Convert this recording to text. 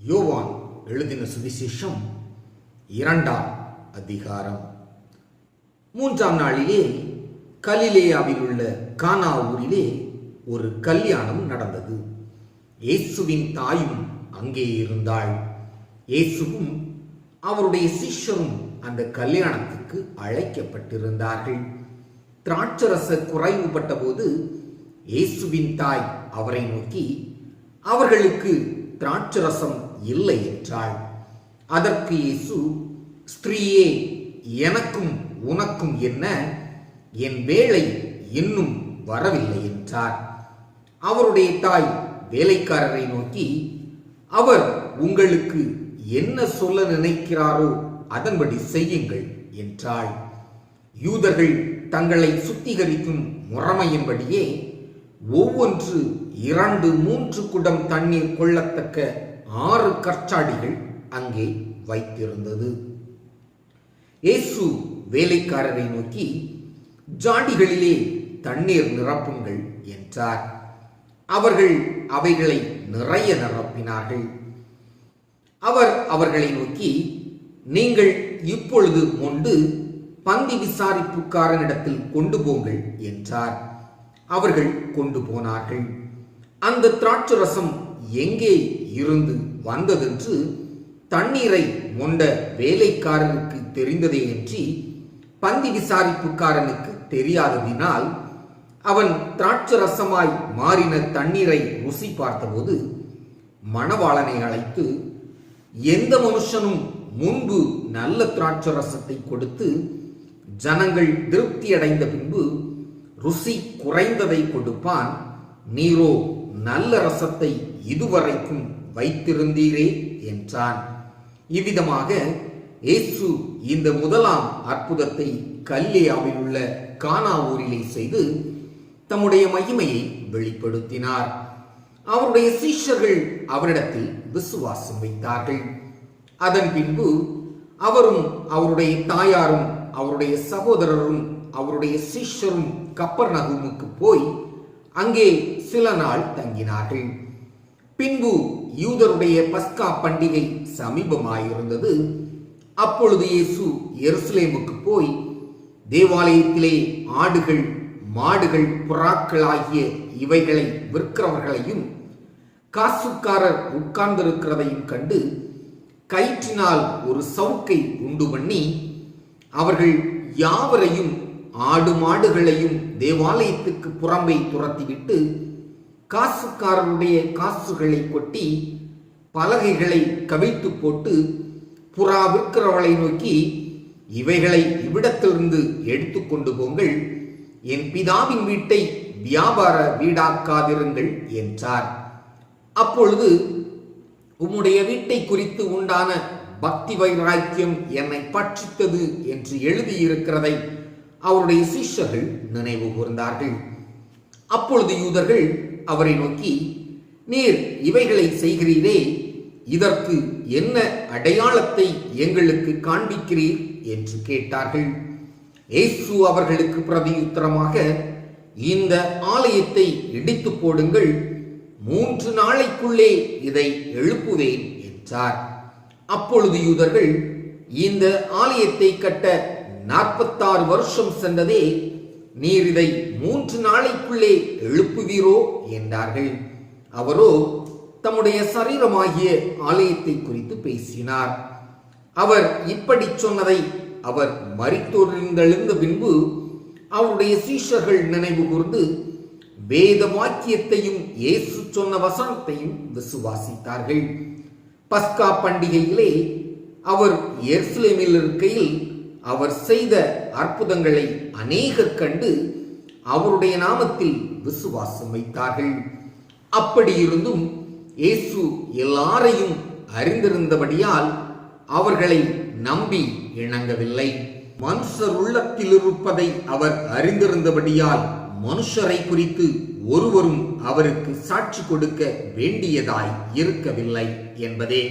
யோவான் எழுதின சுவிசேஷம் இரண்டாம் அதிகாரம். மூன்றாம் நாளிலே கலிலேயாவில் உள்ள கானா ஊரிலே ஒரு கல்யாணம் நடந்தது. இயேசுவின் தாயும் அங்கே இருந்தாள். இயேசுவும் அவருடைய சிஷ்யரும் அந்த கல்யாணத்துக்கு அழைக்கப்பட்டிருந்தார்கள். திராட்சரச குறைவுபட்ட போது இயேசுவின் தாய் அவரை நோக்கி அவர்களுக்கு திராட்சரசம் இல்லை என்றாள் அதற்கு இயேசு ஸ்திரீயே எனக்கும் உனக்கும் என்ன? என் வேலை இன்னும் வரவில்லை என்றார். அவருடைய தாய் வேலைக்காரரை நோக்கி அவர் உங்களுக்கு என்ன சொல்ல நினைக்கிறாரோ அதன்படி செய்யுங்கள் என்றாள். யூதர்கள் தங்களை சுத்திகரிக்கும் முறைமையின்படியே ஒவ்வொன்று இரண்டு மூன்று குடம் தண்ணீர் கொள்ளத்தக்க ஆறு கற்சாடிகள் அங்கே வைத்திருந்தது. இயேசு வேலைக்காரரை நோக்கி ஜாடிகளிலே தண்ணீர் நிரப்புங்கள் என்றார். அவர்கள் அவைகளை நிறைய நிரப்பினார்கள். அவர் அவர்களை நோக்கி நீங்கள் இப்பொழுது கொண்டு பந்தி விசாரிப்புக்காரனிடத்தில் கொண்டு போங்கள் என்றார். அவர்கள் கொண்டு போனார்கள். அந்த திராட்சரசம் எங்கே இருந்து வந்ததென்று தண்ணீரை மொண்ட வேலைக்காரனுக்கு தெரிந்ததே என்று பந்தி விசாரிப்புக்காரனுக்கு தெரியாததினால் அவன் திராட்சரசமாய் மாறின தண்ணீரை ருசி பார்த்தபோது மணவாளனை அழைத்து எந்த மனுஷனும் முன்பு நல்ல திராட்சரசத்தை கொடுத்து ஜனங்கள் திருப்தி அடைந்த பின்பு ருசி குறைந்ததை கொடுப்பான் நீரோ நல்ல ரசத்தை இதுவரைக்கும் வைத்திருந்தீரே என்றான். இவ்விதமாக இயேசு இந்த முதலாம் அற்புதத்தை கல்லியாவில் உள்ள கானா ஊரிலே செய்து தம்முடைய மகிமையை வெளிப்படுத்தினார். அவருடைய சீஷர்கள் அவரிடத்தில் விசுவாசம் வைத்தார்கள். அதன் பின்பு அவரும் அவருடைய தாயாரும் அவருடைய சகோதரரும் அவருடைய சிஷ்யரும் கப்பர் நகுமுக்கு போய் அங்கே சில நாள் தங்கினார்கள். பின்பு யூதருடைய பஸ்கா பண்டிகை சமீபமாயிருந்தது. அப்பொழுது இயேசு எருசலேமுக்கு போய் தேவாலயத்திலே ஆடுகள் மாடுகள் புறாக்கள் ஆகிய இவைகளை விற்கிறவர்களையும் காசுக்காரர் உட்கார்ந்திருக்கிறதையும் கண்டு கயிற்றினால் ஒரு சவுக்கை உண்டு பண்ணி அவர்கள் யாவரையும் ஆடு மாடுகளையும் தேவாலயத்துக்கு புறம்பை துரத்திவிட்டு காசுக்காரருடைய காசுகளை கொட்டி பலகைகளை கவிழ்த்து போட்டு புறா விற்கிறவளை நோக்கி இவைகளை இவ்விடத்திலிருந்து எடுத்துக்கொண்டு போங்கள். என் பிதாவின் வீட்டை வியாபார வீடாக்காதிருங்கள் என்றார். அப்பொழுது உம்முடைய வீட்டை குறித்து உண்டான பக்தி வைராக்கியம் என்னை பட்சித்தது என்று எழுதியிருக்கிறதை அவருடைய சிஷ்யர்கள் நினைவு கூர்ந்தார்கள். அப்பொழுது யூதர்கள் அவரை நோக்கி நீர் இவைகளை செய்கிறீரே இதற்கு என்ன அடையாளத்தை எங்களுக்கு காண்பிக்கிறீர்? என்று கேட்டார்கள். இயேசு அவர்களுக்கு பிரதியுத்தரமாக இந்த ஆலயத்தை இடித்து போடுங்கள் மூன்று நாளைக்குள்ளே இதை எழுப்புவேன் என்றார். அப்பொழுது யூதர்கள் இந்த ஆலயத்தை கட்ட நாற்பத்தாறு வருஷம் சென்றதே நீர் இதை மூன்று நாளைக்குள்ளே எழுப்புவீரோ என்றார்கள். அவரோ தம்முடைய சரீரமாகிய ஆலயத்தை குறித்து பேசினார். அவர் இப்படி சொன்னதை அவர் மறித்தொழிந்தெழுந்த பின்பு அவருடைய சீஷர்கள் நினைவு கூர்ந்து வேத வாக்கியத்தையும் இயேசு சொன்ன வசனத்தையும் விசுவாசித்தார்கள். பஸ்கா பண்டிகையிலே அவர் எர்ஸ்லேமில் இருக்கையில் அவர் செய்த அற்புதங்களை அநேகர் கண்டு அவருடைய நாமத்தில் விசுவாசம் வைத்தார்கள். அப்படி இருந்தும் இயேசு எல்லாரையும் அறிந்திருந்தபடியால் அவர்களை நம்பி இணங்கவில்லை. மனுஷர் உள்ளத்தில் இருப்பதை அவர் அறிந்திருந்தபடியால் மனுஷரை குறித்து ஒருவரும் அவருக்கு சாட்சி கொடுக்க வேண்டியதாய் இருக்கவில்லை என்பதே.